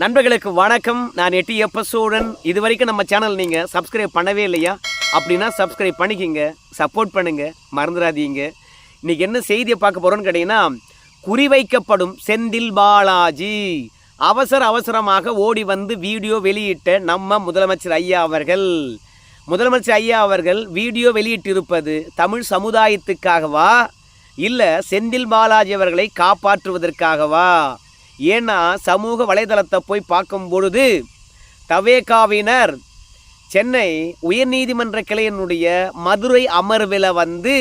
நண்பர்களுக்கு வணக்கம். நான் எட்டி எப்ப சூழன் இது வரைக்கும் நம்ம சேனல் நீங்கள் சப்ஸ்கிரைப் பண்ணவே இல்லையா? அப்படின்னா சப்ஸ்கிரைப் பண்ணிக்கிங்க. சப்போர்ட் பண்ணுங்க. மறந்துடாதீங்க. இன்னைக்கு என்ன செய்தியை பார்க்க போகிறோன்னு கேட்டிங்கன்னா குறிவைக்கப்படும் செந்தில் பாலாஜி அவசர அவசரமாக ஓடி வந்து வீடியோ வெளியிட்ட நம்ம முதலமைச்சர் ஐயா அவர்கள். முதலமைச்சர் ஐயா அவர்கள் வீடியோ வெளியிட்டிருப்பது தமிழ் சமுதாயத்துக்காகவா? இல்லை செந்தில் பாலாஜி அவர்களை காப்பாற்றுவதற்காகவா? ஏன்னா சமூக வலைதளத்தை போய் பார்க்கும் பொழுது தவேகாவினர் சென்னை உயர்நீதிமன்ற கிளையினுடைய மதுரை அமர்வில் வந்து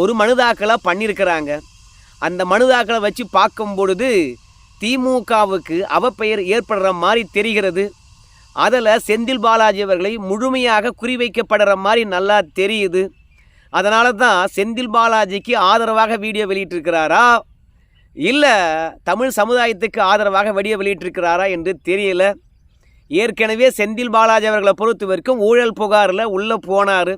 ஒரு மனுதாக்கலை பண்ணியிருக்கிறாங்க. அந்த மனுதாக்கலை வச்சு பார்க்கும் பொழுது திமுகவுக்கு அவப்பெயர் ஏற்படுற மாதிரி தெரிகிறது. அதில் செந்தில் பாலாஜி அவர்களை முழுமையாக குறிவைக்கப்படுற மாதிரி நல்லா தெரியுது. அதனால தான் செந்தில் பாலாஜிக்கு ஆதரவாக வீடியோ வெளியிட்டிருக்கிறாரா? இல்லை தமிழ் சமுதாயத்துக்கு ஆதரவாக வீடியோ வெளியிட்டிருக்கிறாரா என்று தெரியல. ஏற்கனவே செந்தில் பாலாஜி அவர்களை பொறுத்த வரைக்கும் ஊழல் புகாரில் உள்ளே போனார்.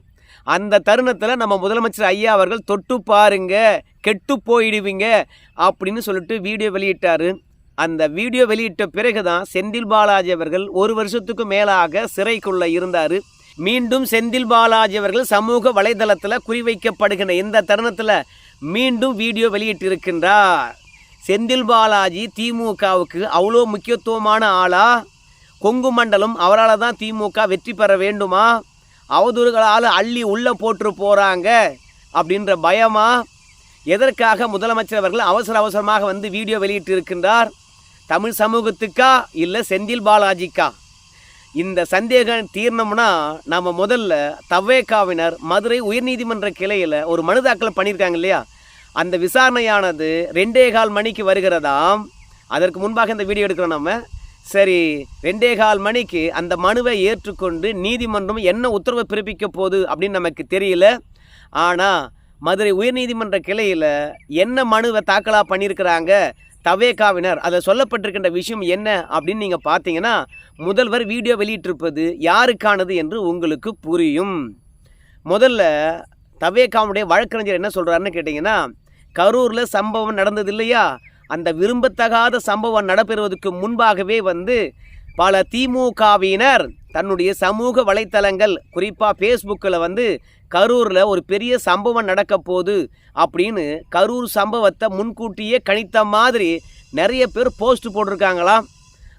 அந்த தருணத்தில் நம்ம முதலமைச்சர் ஐயா அவர்கள் தொட்டு பாருங்க கெட்டு போயிடுவீங்க அப்படின்னு சொல்லிட்டு வீடியோ வெளியிட்டார். அந்த வீடியோ வெளியிட்ட பிறகு தான் செந்தில் பாலாஜி அவர்கள் ஒரு வருஷத்துக்கு மேலாக சிறைக்குள்ளே இருந்தார். மீண்டும் செந்தில் பாலாஜி அவர்கள் சமூக வலைதளத்தில் குறிவைக்கப்படுகின்ற இந்த தருணத்தில் மீண்டும் வீடியோ வெளியிட்டிருக்கின்றார். செந்தில் பாலாஜி திமுகவுக்கு அவ்வளோ முக்கியத்துவமான ஆளா? கொங்கு மண்டலம் அவரால் தான் திமுக வெற்றி பெற வேண்டுமா? அவதூறுகளால் அள்ளி உள்ளே போட்டு போகிறாங்க அப்படின்ற பயமா? எதற்காக முதலமைச்சர் அவர்கள் அவசர அவசரமாக வந்து வீடியோ வெளியிட்டு இருக்கின்றார் தமிழ் சமூகத்துக்கா இல்லை செந்தில் பாலாஜிக்கா? இந்த சந்தேகம் தீர்ணம்னா நம்ம முதல்ல தவேக்காவினர் மதுரை உயர்நீதிமன்ற கிளையில் ஒரு மனு தாக்கல் பண்ணியிருக்காங்க இல்லையா? அந்த விசாரணையானது ரெண்டே கால் மணிக்கு வருகிறதாம். அதற்கு முன்பாக இந்த வீடியோ எடுக்கிறோம் நம்ம சரி ரெண்டே கால் மணிக்கு அந்த மனுவை ஏற்றுக்கொண்டு நீதிமன்றம் என்ன உத்தரவை பிறப்பிக்க போகுது அப்படின்னு நமக்கு தெரியல. ஆனால் மதுரை உயர்நீதிமன்ற கிளையில் என்ன மனுவை தாக்கலாக பண்ணியிருக்கிறாங்க தவேகாவினர் அதில் சொல்லப்பட்டிருக்கின்ற விஷயம் என்ன அப்படின்னு நீங்கள் பார்த்தீங்கன்னா முதல்வர் வீடியோ வெளியிட்டிருப்பது யாருக்கானது என்று உங்களுக்கு புரியும். முதல்ல தவேகாவுடைய வழக்கறிஞர் என்ன சொல்கிறாருன்னு கேட்டிங்கன்னா கரூரில் சம்பவம் நடந்தது இல்லையா அந்த விரும்பத்தகாத சம்பவம் நடைபெறுவதற்கு முன்பாகவே வந்து பல திமுகவினர் தன்னுடைய சமூக வலைத்தளங்கள் குறிப்பாக ஃபேஸ்புக்கில் வந்து கரூரில் ஒரு பெரிய சம்பவம் நடக்க போகுது அப்படின்னு கரூர் சம்பவத்தை முன்கூட்டியே கணித்த மாதிரி நிறைய பேர் போஸ்ட் போட்டிருக்காங்களாம்.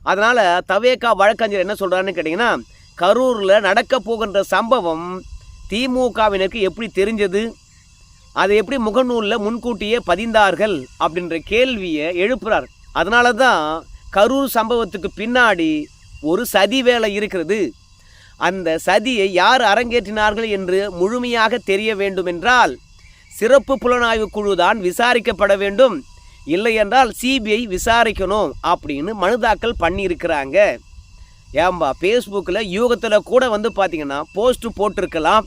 அதனால் தவேகா வழக்கறிஞர் என்ன சொல்கிறாருன்னு கேட்டிங்கன்னா கரூரில் நடக்க போகின்ற சம்பவம் திமுகவினருக்கு எப்படி தெரிஞ்சது? அதை எப்படி முகநூலில் முன்கூட்டியே பதிந்தார்கள் அப்படின்ற கேள்வியை எழுப்புறார். அதனால தான் கரூர் சம்பவத்துக்கு பின்னாடி ஒரு சதி வேலை இருக்கிறது. அந்த சதியை யார் அரங்கேற்றினார்கள் என்று முழுமையாக தெரிய வேண்டுமென்றால் சிறப்பு புலனாய்வு குழு தான் விசாரிக்கப்பட வேண்டும். இல்லை என்றால் சிபிஐ விசாரிக்கணும் அப்படின்னு மனு தாக்கல் பண்ணியிருக்கிறாங்க. ஏம்பா ஃபேஸ்புக்கில் யூகத்தில் கூட வந்து பார்த்தீங்கன்னா போஸ்ட்டு போட்டிருக்கலாம்.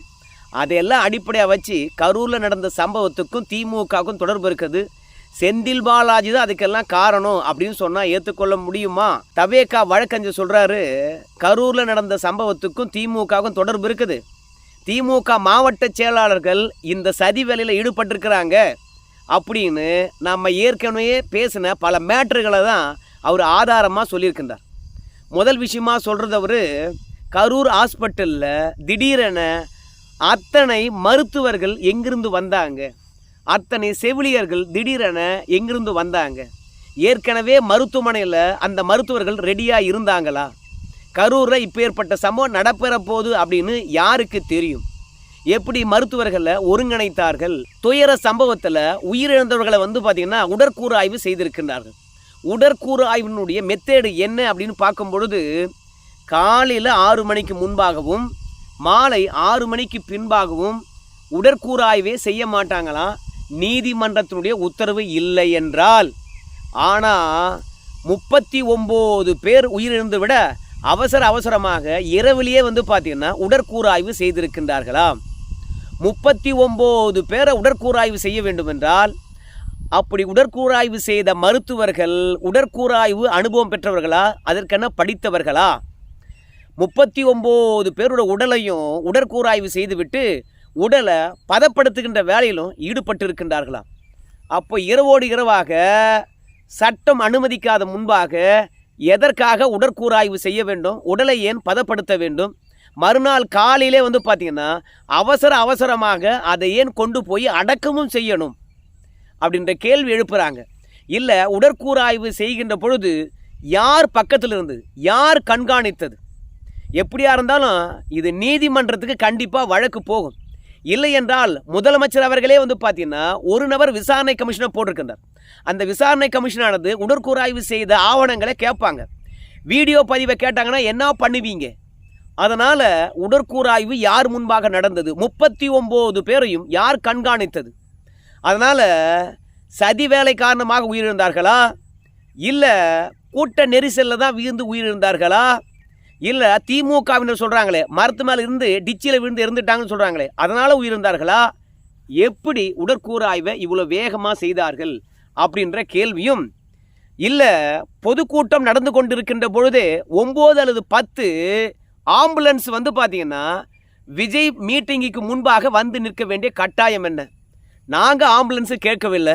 அதையெல்லாம் அடிப்படையாக வச்சு கரூரில் நடந்த சம்பவத்துக்கும் திமுகவுக்கும் தொடர்பு இருக்குது. செந்தில் பாலாஜி தான் அதுக்கெல்லாம் காரணம் அப்படின்னு சொன்னால் ஏற்றுக்கொள்ள முடியுமா? தவேகா வழக்கறிஞர் சொல்கிறாரு கரூரில் நடந்த சம்பவத்துக்கும் திமுகவுக்கும் தொடர்பு இருக்குது. திமுக மாவட்ட செயலாளர்கள் இந்த சதி வேலையில் ஈடுபட்டிருக்கிறாங்க அப்படின்னு நம்ம ஏற்கனவே பேசின பல மேட்ருகளை தான் அவர் ஆதாரமாக சொல்லியிருக்கின்றார். முதல் விஷயமா சொல்கிறது அவர் கரூர் ஹாஸ்பிட்டலில் திடீரென அத்தனை மருத்துவர்கள் எங்கிருந்து வந்தாங்க? அத்தனை செவிலியர்கள் திடீரென எங்கிருந்து வந்தாங்க? ஏற்கனவே மருத்துவமனையில் அந்த மருத்துவர்கள் ரெடியாக இருந்தாங்களா? கரூரில் இப்போ ஏற்பட்ட சம்பவம் நடப்பெற போகுது அப்படின்னு யாருக்கு தெரியும்? எப்படி மருத்துவர்களை ஒருங்கிணைத்தார்கள்? துயர சம்பவத்தில் உயிரிழந்தவர்களை வந்து பார்த்திங்கன்னா உடற்கூறு ஆய்வு செய்திருக்கின்றார்கள். உடற்கூறு ஆய்வினுடைய மெத்தேடு என்ன அப்படின்னு பார்க்கும் பொழுது காலையில் ஆறு மணிக்கு முன்பாகவும் மாலை ஆறு மணிக்கு பின்பாகவும் உடற்கூறாய்வே செய்ய மாட்டாங்களாம் நீதிமன்றத்தினுடைய உத்தரவு இல்லை என்றால். ஆனால் முப்பத்தி ஒம்பது பேர் உயிரிழந்து விட அவசர அவசரமாக இரவிலேயே வந்து பார்த்தீங்கன்னா உடற்கூறாய்வு செய்திருக்கின்றார்களாம் முப்பத்தி ஒம்பது பேரை உடற்கூறாய்வு செய்ய வேண்டுமென்றால் அப்படி உடற்கூறாய்வு செய்த மருத்துவர்கள் உடற்கூறாய்வு அனுபவம் பெற்றவர்களா? அதற்கென படித்தவர்களா? முப்பத்தி ஒம்பது பேரோட உடலையும் உடற்கூறாய்வு செய்துவிட்டு உடலை பதப்படுத்துகின்ற வேலையிலும் ஈடுபட்டு இருக்கின்றார்களாம் அப்போ இரவோடு இரவாக சட்டம் அனுமதிக்காத முன்பாக எதற்காக உடற்கூறாய்வு செய்ய வேண்டும் உடலை ஏன் பதப்படுத்த வேண்டும் மறுநாள் காலையிலே வந்து பார்த்தீங்கன்னா அவசர அவசரமாக அதை ஏன் கொண்டு போய் அடக்கமும் செய்யணும் அப்படின்ற கேள்வி எழுப்புகிறாங்க இல்லை உடற்கூறாய்வு செய்கின்ற பொழுது யார் பக்கத்தில் இருந்து யார் கண்காணித்தது? எப்படியா இருந்தாலும் இது நீதிமன்றத்துக்கு கண்டிப்பாக வழக்கு போகும். இல்லை என்றால் முதலமைச்சர் அவர்களே வந்து பார்த்தீங்கன்னா ஒரு நபர் விசாரணை கமிஷனை போட்டிருக்கின்றார். அந்த விசாரணை கமிஷனானது உடற்கூறாய்வு செய்த ஆவணங்களை கேட்பாங்க. வீடியோ பதிவை கேட்டாங்கன்னா என்ன பண்ணுவீங்க? அதனால் உடற்கூராய்வு யார் முன்பாக நடந்தது? முப்பத்தி ஒம்பது பேரையும் யார் கண்காணித்தது? அதனால் சதி வேலை காரணமாக உயிரிழந்தார்களா? இல்லை கூட்ட நெரிசலில் தான் வீழ்ந்து உயிரிழந்தார்களா? இல்லை திமுகவினர் சொல்கிறாங்களே மரத்து மேலே இருந்து டிச்சியில் விழுந்து இறந்துட்டாங்கன்னு சொல்கிறாங்களே அதனால் உயிர்ந்தார்களா எப்படி உடற்கூறாய்வை இவ்வளோ வேகமாக செய்தார்கள்? அப்படின்ற கேள்வியும் இல்லை பொதுக்கூட்டம் நடந்து கொண்டிருக்கின்ற பொழுதே ஒம்பது அல்லது பத்து ஆம்புலன்ஸ் வந்து பார்த்தீங்கன்னா விஜய் மீட்டிங்குக்கு முன்பாக வந்து நிற்க வேண்டிய கட்டாயம் என்ன? நாங்கள் ஆம்புலன்ஸு கேட்கவில்லை.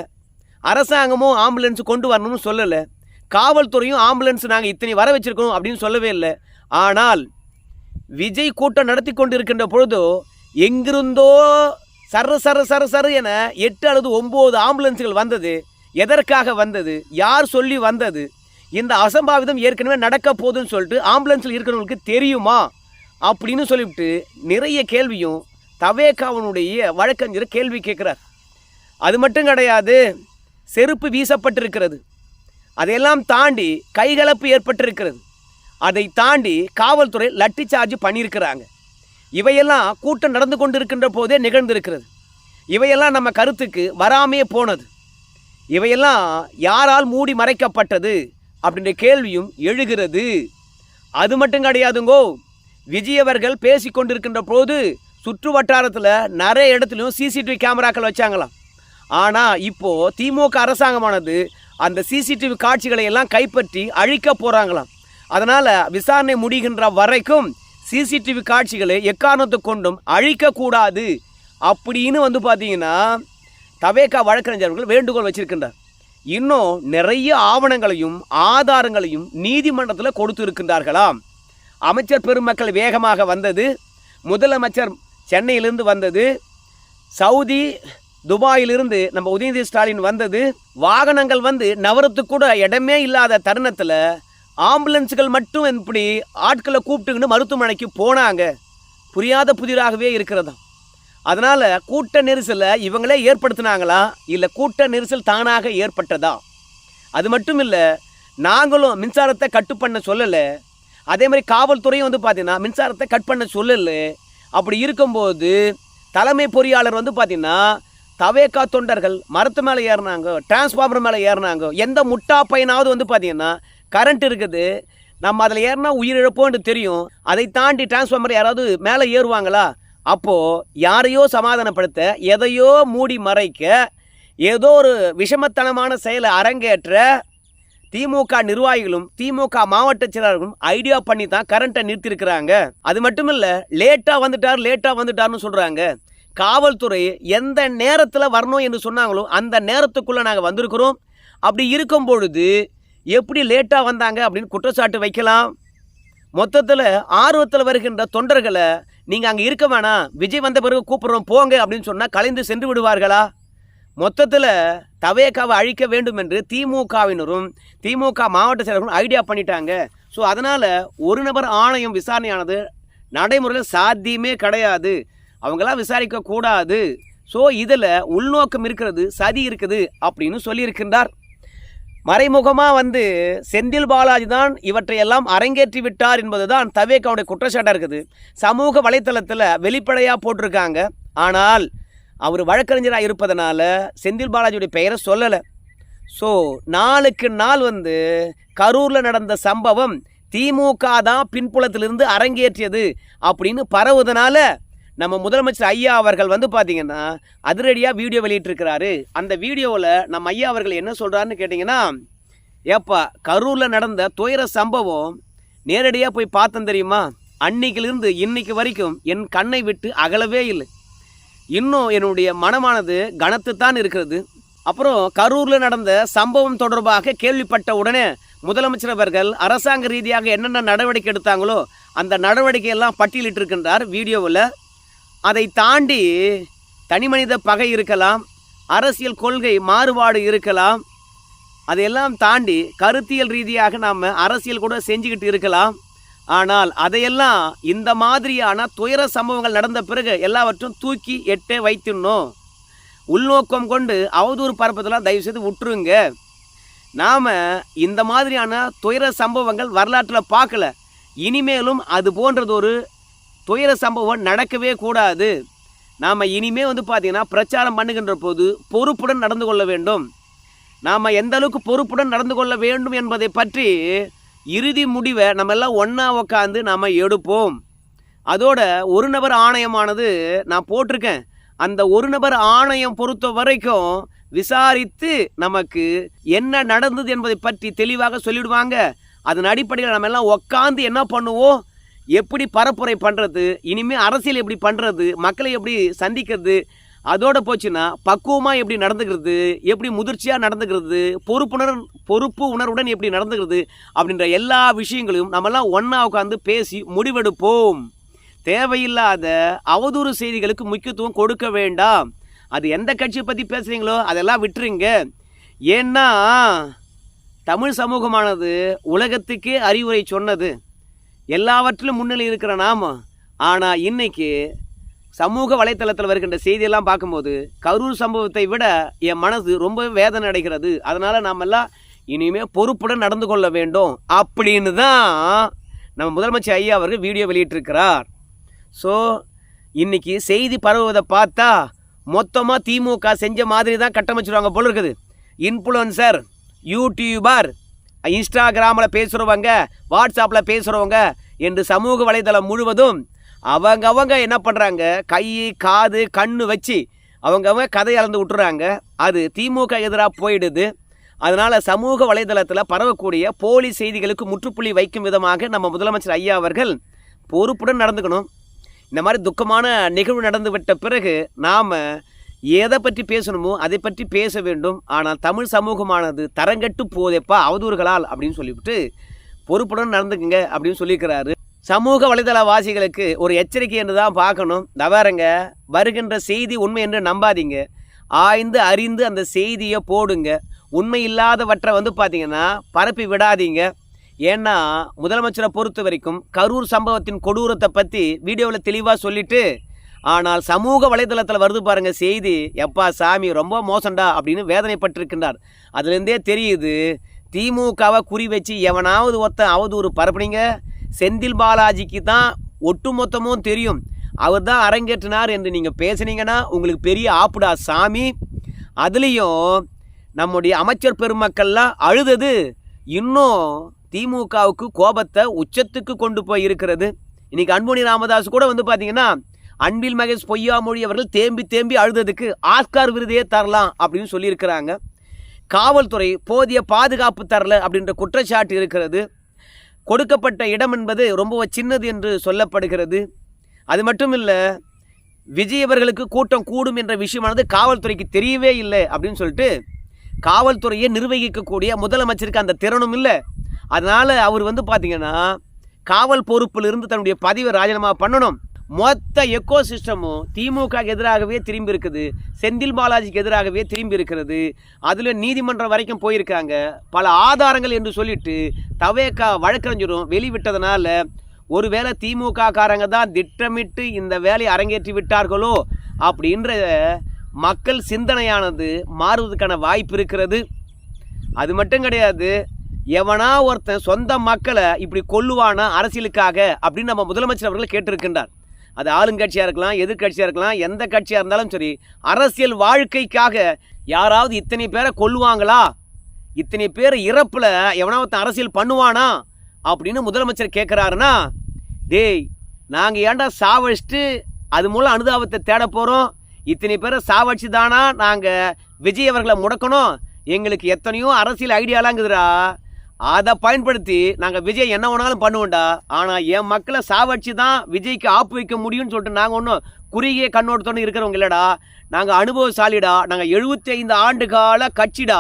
அரசாங்கமும் ஆம்புலன்ஸ் கொண்டு வரணும்னு சொல்லலை. காவல்துறையும் ஆம்புலன்ஸ் நாங்கள் இத்தனை வர வச்சுருக்கோம் அப்படின்னு சொல்லவே இல்லை. ஆனால் விஜய் கூட்டம் நடத்தி கொண்டிருக்கின்ற பொழுதோ எங்கிருந்தோ சர சர சர சர என எட்டு அல்லது ஒம்பது ஆம்புலன்ஸ்கள் வந்தது. எதற்காக வந்தது? யார் சொல்லி வந்தது? இந்த அசம்பாவிதம் ஏற்கனவே நடக்க போகுதுன்னு சொல்லிட்டு ஆம்புலன்ஸில் இருக்கிறவங்களுக்கு தெரியுமா? அப்படின்னு சொல்லிவிட்டு நிறைய கேள்வியும் தவேகாவனுடைய வழக்கறிஞர் கேள்வி கேட்குறார். அது மட்டும் கிடையாது செருப்பு வீசப்பட்டிருக்கிறது. அதையெல்லாம் தாண்டி கைகலப்பு ஏற்பட்டிருக்கிறது. அதை தாண்டி காவல்துறை லட்டி சார்ஜ் பண்ணியிருக்கிறாங்க. இவையெல்லாம் கூட்டம் நடந்து கொண்டிருக்கின்ற போதே நிகழ்ந்திருக்கிறது. இவையெல்லாம் நம்ம கருத்துக்கு வராமே போனது. இவையெல்லாம் யாரால் மூடி மறைக்கப்பட்டது அப்படின்ற கேள்வியும் எழுகிறது. அது மட்டும் கிடையாதுங்கோ விஜய் அவர்கள் பேசி கொண்டிருக்கின்ற போது சுற்று வட்டாரத்தில் நிறைய இடத்துலையும் சிசிடிவி கேமராக்கள் வச்சாங்களாம். ஆனால் இப்போது திமுக அரசாங்கமானது அந்த சிசிடிவி காட்சிகளை எல்லாம் கைப்பற்றி அழிக்க போகிறாங்களாம் அதனால் விசாரணை முடிகின்ற வரைக்கும் சிசிடிவி காட்சிகளை எக்காரணத்தை கொண்டும் அழிக்கக்கூடாது அப்படின்னு வந்து பார்த்தீங்கன்னா தவேக்கா வழக்கறிஞர்கள் வேண்டுகோள் வச்சிருக்கின்றார். இன்னும் நிறைய ஆவணங்களையும் ஆதாரங்களையும் நீதிமன்றத்தில் கொடுத்து இருக்கின்றார்களாம் அமைச்சர் பெருமக்கள் வேகமாக வந்தது. முதலமைச்சர் சென்னையிலிருந்து வந்தது. சவுதி துபாயிலிருந்து நம்ம உதயநிதி ஸ்டாலின் வந்தது. வாகனங்கள் வந்து நவரத்துக்கு கூட இடமே இல்லாத தருணத்தில் ஆம்புலன்ஸுகள் மட்டும் இப்படி ஆட்களை கூப்பிட்டுக்கிட்டு மருத்துவமனைக்கு போனாங்க புரியாத புதிராகவே இருக்கிறதாம். அதனால் கூட்ட நெரிசலை இவங்களே ஏற்படுத்தினாங்களா? இல்லை கூட்ட நெரிசல் தானாக ஏற்பட்டதா? அது மட்டும் இல்லை நாங்களும் மின்சாரத்தை கட்டு பண்ண சொல்லலை. அதே மாதிரி காவல்துறையும் வந்து பார்த்திங்கன்னா மின்சாரத்தை கட் பண்ண சொல்லலை. அப்படி இருக்கும்போது தலைமை பொறியாளர் வந்து பார்த்திங்கன்னா தவேக்கா தொண்டர்கள் மரத்து மேலே ஏறினாங்க டிரான்ஸ்ஃபார்மர் மேலே ஏறினாங்க எந்த முட்டா பையனாவது வந்து பார்த்தீங்கன்னா கரண்ட் இருக்குது. நம்ம அதில் ஏறினா உயிரிழப்போன்னு தெரியும். அதை தாண்டி டிரான்ஸ்ஃபார்மர் யாராவது மேலே ஏறுவாங்களா? அப்போது யாரையோ சமாதானப்படுத்த எதையோ மூடி மறைக்க ஏதோ ஒரு விஷமத்தனமான செயலை அரங்கேற்ற திமுக நிர்வாகிகளும் திமுக மாவட்ட செயலாளர்களும் ஐடியா பண்ணி தான் கரண்ட்டை நிறுத்தியிருக்கிறாங்க. அது மட்டும் இல்லை லேட்டாக வந்துட்டார் லேட்டாக வந்துட்டார்னு சொல்கிறாங்க காவல்துறை எந்த நேரத்தில் வரணும் என்று சொன்னாங்களோ அந்த நேரத்துக்குள்ளே நாங்கள் வந்திருக்கிறோம். அப்படி இருக்கும் பொழுது எப்படி லேட்டாக வந்தாங்க அப்படின்னு குற்றச்சாட்டு வைக்கலாம். மொத்தத்தில் ஆர்வத்தில் வருகின்ற தொண்டர்களை நீங்கள் அங்கே இருக்க வேணாம். விஜய் வந்த பிறகு கூப்பிட்றோம் போங்க. அப்படின்னு சொன்னால் கலைந்து சென்று விடுவார்களா? மொத்தத்தில் தவேக்காவை அழிக்க வேண்டும் என்று திமுகவினரும் திமுக மாவட்ட செயலரும் ஐடியா பண்ணிட்டாங்க. ஸோ அதனால் ஒரு நபர் ஆணையம் விசாரணையானது நடைமுறையில் சாத்தியமே கிடையாது. அவங்களாம் விசாரிக்க கூடாது. ஸோ இதில் உள்நோக்கம் இருக்கிறது சதி இருக்குது அப்படின்னு சொல்லியிருக்கின்றார். மறைமுகமாக வந்து செந்தில் பாலாஜி தான் இவற்றையெல்லாம் அரங்கேற்றி விட்டார் என்பது தான் தவேக்காவுடைய குற்றச்சாட்டாக இருக்குது. சமூக வலைத்தளத்தில் வெளிப்படையாக போட்டிருக்காங்க. ஆனால் அவர் வழக்கறிஞராக இருப்பதனால செந்தில் பாலாஜியுடைய பெயரை சொல்லலை. ஸோ நாளுக்கு நாள் வந்து கரூரில் நடந்த சம்பவம் திமுக தான் பின்புலத்திலிருந்து அரங்கேற்றியது அப்படின்னு பரவுவதனால நம்ம முதலமைச்சர் ஐயா அவர்கள் வந்து பார்த்தீங்கன்னா அதிரடியாக வீடியோ வெளியிட்டிருக்கிறாரு. அந்த வீடியோவில் நம்ம ஐயா அவர்கள் என்ன சொல்கிறாருன்னு கேட்டிங்கன்னா ஏப்பா கரூரில் நடந்த துயர சம்பவம் நேரடியாக போய் பார்த்தேன் தெரியுமா? அன்னைக்கிலிருந்து இன்னைக்கு வரைக்கும் என் கண்ணை விட்டு அகலவே இல்லை. இன்னும் என்னுடைய மனமானது கனத்து தான் இருக்கிறது. அப்புறம் கரூரில் நடந்த சம்பவம் தொடர்பாக கேள்விப்பட்ட உடனே முதலமைச்சர் அவர்கள் அரசாங்க ரீதியாக என்னென்ன நடவடிக்கை எடுத்தாங்களோ அந்த நடவடிக்கையெல்லாம் பட்டியலிட்டிருக்கின்றார் வீடியோவில் அதை தாண்டி தனிமனித பகை இருக்கலாம் அரசியல் கொள்கை மாறுபாடு இருக்கலாம். அதையெல்லாம் தாண்டி கருத்தியல் ரீதியாக நாம் அரசியல் கூட செஞ்சுக்கிட்டு இருக்கலாம். ஆனால் அதையெல்லாம் இந்த மாதிரியான துயர சம்பவங்கள் நடந்த பிறகு எல்லாவற்றும் தூக்கி எட்டே வைத்துடணும். உள்நோக்கம் கொண்டு அவதூறு பரப்பதெல்லாம் தயவுசெய்து விட்டுருங்க. நாம் இந்த மாதிரியான துயர சம்பவங்கள் வரலாற்றில் பார்க்கல. இனிமேலும் அது போன்றது ஒரு துயர சம்பவம் நடக்கவே கூடாது. நாம் இனிமே வந்து பார்த்திங்கன்னா பிரச்சாரம் பண்ணுகின்ற போது பொறுப்புடன் நடந்து கொள்ள வேண்டும். நாம் எந்த அளவுக்கு பொறுப்புடன் நடந்து கொள்ள வேண்டும் என்பதை பற்றி இறுதி முடிவை நம்ம எல்லாம் ஒன்றா உக்காந்து நாம் எடுப்போம். அதோட ஒரு நபர் ஆணையமானது நான் போட்டிருக்கேன். அந்த ஒரு நபர் ஆணையம் பொறுத்த வரைக்கும் விசாரித்து நமக்கு என்ன நடந்தது என்பதை பற்றி தெளிவாக சொல்லிவிடுவாங்க அதன் அடிப்படையில் நம்ம எல்லாம் உக்காந்து என்ன பண்ணுவோம்? எப்படி பரப்புரை பண்ணுறது இனிமேல் அரசியல் எப்படி பண்ணுறது மக்களை எப்படி சந்திக்கிறது அதோட போச்சுன்னா பக்குவமாக எப்படி நடந்துக்கிறது எப்படி முதிர்ச்சியாக நடந்துக்கிறது பொறுப்புணர் பொறுப்பு உணர்வுடன் எப்படி நடந்துக்கிறது அப்படின்ற எல்லா விஷயங்களையும் நம்மெல்லாம் ஒன்றா உட்காந்து பேசி முடிவெடுப்போம். தேவையில்லாத அவதூறு செய்திகளுக்கு முக்கியத்துவம் கொடுக்க வேண்டாம். அது எந்த கட்சியை பற்றி பேசுகிறீங்களோ அதெல்லாம் விட்டுருங்க. ஏன்னா தமிழ் சமூகமானது உலகத்துக்கே அறிவுரை சொன்னது. எல்லாவற்றிலும் முன்னிலை இருக்கிற நாம. ஆனால் இன்னைக்கு சமூக வலைத்தளத்தில் வருகின்ற செய்தியெல்லாம் பார்க்கும்போது கரூர் சம்பவத்தை விட என் மனது ரொம்ப வேதனை அடைகிறது. அதனால் நாமெல்லாம் இனிமேல் பொறுப்புடன் நடந்து கொள்ள வேண்டும் அப்படின்னு தான் நம்ம முதலமைச்சர் ஐயா அவர்கள் வீடியோ வெளியிட்டிருக்கிறார். ஸோ இன்னைக்கு செய்தி பரவுவதை பார்த்தா மொத்தமாக திமுக செஞ்ச மாதிரி தான் கட்டமைச்சிருவாங்க போல இருக்குது. இன்ஃப்ளூயன்சர் யூடியூபர் இன்ஸ்டாகிராமில் பேசுகிறவங்க வாட்ஸ்அப்பில் பேசுகிறவங்க என்று சமூக வலைதளம் முழுவதும் அவங்க அவங்க என்ன பண்ணுறாங்க கை காது கண்ணு வச்சு அவங்கவங்க கதை அளந்து விட்டுறாங்க. அது திமுக எதிராக போயிடுது. அதனால் சமூக வலைதளத்தில் பரவக்கூடிய போலி செய்திகளுக்கு முற்றுப்புள்ளி வைக்கும் விதமாக நம்ம முதலமைச்சர் ஐயா அவர்கள் பொறுப்புடன் நடந்துக்கணும். இந்த மாதிரி துக்கமான நிகழ்வு நடந்து விட்ட பிறகு நாம் எதை பற்றி பேசணுமோ அதை பற்றி பேச வேண்டும். ஆனால் தமிழ் சமூகமானது தரங்கட்டு போதேப்பா அவதூறுகளால் அப்படின்னு சொல்லிவிட்டு பொறுப்புடன் நடந்துக்குங்க அப்படின்னு சொல்லியிருக்கிறாரு. சமூக வலைதள வாசிகளுக்கு ஒரு எச்சரிக்கை என்று தான் பார்க்கணும். தவறுங்க வருகின்ற செய்தி உண்மை என்று நம்பாதீங்க. ஆய்ந்து அறிந்து அந்த செய்தியை போடுங்க. உண்மை இல்லாதவற்றை வந்து பார்த்தீங்கன்னா பரப்பி விடாதீங்க. ஏன்னா முதலமைச்சரை பொறுத்த வரைக்கும் கரூர் சம்பவத்தின் கொடூரத்தை பற்றி வீடியோவில் தெளிவாக சொல்லிவிட்டு ஆனால் சமூக வலைதளத்தில் வருது பாருங்க செய்தி எப்பா சாமி ரொம்ப மோசண்டா அப்படின்னு வேதனைப்பட்டிருக்கின்றார். அதுலேருந்தே தெரியுது திமுகவை குறி வச்சு எவனாவது ஒருத்தன் அவதூறு பரப்புனீங்க? செந்தில் பாலாஜிக்கு தான் ஒட்டுமொத்தமும் தெரியும். அவர் தான் அரங்கேற்றினார் என்று நீங்கள் பேசுனீங்கன்னா உங்களுக்கு பெரிய ஆப்புடா சாமி. அதுலேயும் நம்முடைய அமைச்சர் பெருமக்கள்லாம் அழுதது இன்னும் திமுகவுக்கு கோபத்தை உச்சத்துக்கு கொண்டு போய் இருக்கிறது இன்றைக்கி அன்புமணி ராமதாஸ் கூட வந்து பார்த்தீங்கன்னா அன்பில் மகேஷ் பொய்யாமொழி அவர்கள் தேம்பி தேம்பி அழுததுக்கு ஆஸ்கார் விருதையே தரலாம் அப்படின்னு சொல்லியிருக்கிறாங்க. காவல்துறை போதிய பாதுகாப்பு தரல அப்படின்ற குற்றச்சாட்டு இருக்கிறது. கொடுக்கப்பட்ட இடம் என்பது ரொம்ப சின்னது என்று சொல்லப்படுகிறது. அது மட்டும் இல்லை விஜய் அவர்களுக்கு கூட்டம் கூடும் என்ற விஷயமானது காவல்துறைக்கு தெரியவே இல்லை அப்படின்னு சொல்லிட்டு காவல்துறையை நிர்வகிக்கக்கூடிய முதலமைச்சருக்கு அந்த திறனும் இல்லை. அதனால் அவர் வந்து பார்த்தீங்கன்னா காவல் பொறுப்பிலிருந்து தன்னுடைய பதவியை ராஜினாமா பண்ணணும். மொத்த எக்கோ சிஸ்டமும் திமுக எதிராகவே திரும்பி இருக்குது செந்தில் பாலாஜிக்கு எதிராகவே திரும்பி இருக்கிறது அதில் நீதிமன்றம் வரைக்கும் போயிருக்காங்க. பல ஆதாரங்கள் என்று சொல்லிட்டு தவேக்கா வழக்கறிஞரும் வெளிவிட்டதுனால ஒருவேளை திமுக காரங்க தான் திட்டமிட்டு இந்த வேலையை அரங்கேற்றி விட்டார்களோ அப்படின்ற மக்கள் சிந்தனையானது மாறுவதற்கான வாய்ப்பு இருக்கிறது. அது மட்டும் கிடையாது எவனா ஒருத்தன் சொந்த மக்களை இப்படி கொல்லுவானா அரசியலுக்காக அப்படின்னு நம்ம முதலமைச்சர் அவர்கள் கேட்டிருக்கின்றார். அது ஆளுங்கட்சியாக இருக்கலாம் எதிர்கட்சியாக இருக்கலாம் எந்த கட்சியாக இருந்தாலும் சரி அரசியல் வாழ்க்கைக்காக யாராவது இத்தனை பேரை கொல்லுவாங்களா? இத்தனை பேர் இறப்பில் எவனாவது அரசியல் பண்ணுவானா? அப்படின்னு முதலமைச்சர் கேட்குறாருன்னா டேய் நாங்கள் ஏன்டா சாவடிச்சுட்டு அது மூலம் அனுதாபத்தை தேட போகிறோம் இத்தனை பேரை சாவடிச்சு தானா நாங்கள் விஜய் அவர்களை முடக்கணும்? எங்களுக்கு எத்தனையோ அரசியல் ஐடியாலாங்குதுரா அதை பயன்படுத்தி நாங்கள் விஜய் என்ன வேணாலும் பண்ணுவோம்டா. ஆனால் என் மக்களை சாவடிச்சு தான் விஜய்க்கு ஆப்பு வைக்க முடியும்னு சொல்லிட்டு நாங்கள் ஒன்றும் குறுகிய கண்ணோட்டத்தோடு இருக்கிறவங்க இல்லைடா. நாங்கள் அனுபவசாலிடா. நாங்கள் எழுபத்தைந்து ஆண்டு கால கட்சிடா.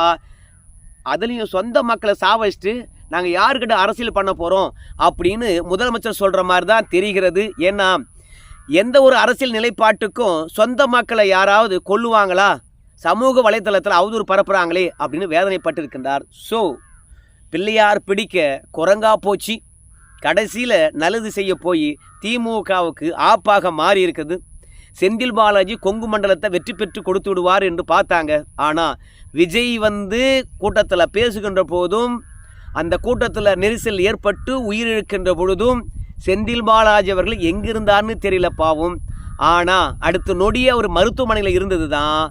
அதுலேயும் சொந்த மக்களை சாவடிச்சுட்டு நாங்கள் யாருக்கிட்ட அரசியல் பண்ண போகிறோம் அப்படின்னு முதலமைச்சர் சொல்கிற மாதிரி தான் தெரிகிறது. ஏன்னா எந்த ஒரு அரசியல் நிலைப்பாட்டுக்கும் சொந்த மக்களை யாராவது கொல்லுவாங்களா? சமூக வலைத்தளத்தில் அவதூறு பரப்புகிறாங்களே அப்படின்னு வேதனைப்பட்டிருக்கின்றார். ஸோ பிள்ளையார் பிடிக்க குரங்கா போச்சு. கடைசியில் நல்லது செய்ய போய் திமுகவுக்கு ஆப்பாக மாறி இருக்குது. செந்தில் பாலாஜி கொங்கு மண்டலத்தை வெற்றி பெற்று கொடுத்து விடுவார் என்று பார்த்தாங்க. ஆனால் விஜய் வந்து கூட்டத்தில் பேசுகின்ற போதும் அந்த கூட்டத்தில் நெரிசல் ஏற்பட்டு உயிரிழக்கின்ற பொழுதும் செந்தில் பாலாஜி அவர்கள் எங்கிருந்தார்னு தெரியல பாவம். ஆனால் அடுத்த நொடியே அவர் மருத்துவமனையில் இருந்தது தான்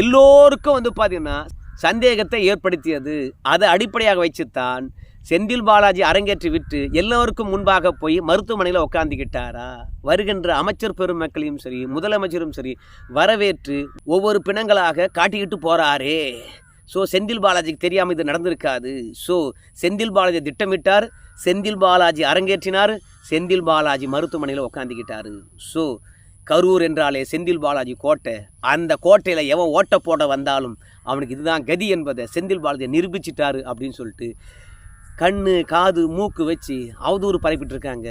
எல்லோருக்கும் வந்து பார்த்தீங்கன்னா சந்தேகத்தை ஏற்படுத்தியது. அதை அடிப்படையாக வச்சுத்தான் செந்தில் பாலாஜி அரங்கேற்றி விட்டு எல்லோருக்கும் முன்பாக போய் மருத்துவமனையில் உட்காந்துக்கிட்டாரா வருகின்ற அமைச்சர் பெருமக்களையும் சரி முதலமைச்சரும் சரி வரவேற்று ஒவ்வொரு பிணங்களாக காட்டிக்கிட்டு போகிறாரே ஸோ செந்தில் பாலாஜிக்கு தெரியாமல் இது நடந்திருக்காது. ஸோ செந்தில் பாலாஜி திட்டமிட்டார் செந்தில் பாலாஜி அரங்கேற்றினார் செந்தில் பாலாஜி மருத்துவமனையில் உட்காந்துக்கிட்டார் ஸோ கரூர் என்றாலே செந்தில் பாலாஜி கோட்டை. அந்த கோட்டையில் எவன் ஓட்ட போட வந்தாலும் அவனுக்கு இதுதான் கதி என்பதை செந்தில் பாலாஜி நிரூபிச்சிட்டாரு அப்படின்னு சொல்லிட்டு கண் காது மூக்கு வச்சு அவதூறு பரப்பிட்டு இருக்காங்க.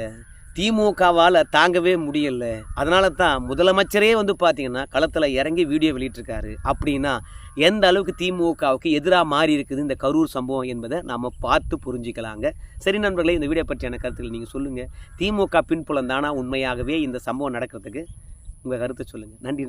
திமுகவால் தாங்கவே முடியல. அதனால தான் முதலமைச்சரே வந்து பார்த்தீங்கன்னா களத்தில் இறங்கி வீடியோ வெளியிட்டிருக்காரு. அப்படின்னா எந்த அளவுக்கு திமுகவுக்கு எதிராக மாறி இருக்குது இந்த கரூர் சம்பவம் என்பதை நாம் பார்த்து புரிஞ்சுக்கலாங்க. சரி நண்பர்களே இந்த வீடியோ பற்றியான கருத்துக்கள் நீங்கள் சொல்லுங்கள் திமுக பின்புலம் தானா உண்மையாகவே இந்த சம்பவம் நடக்கிறதுக்கு? உங்கள் கருத்தை சொல்லுங்கள் நன்றி.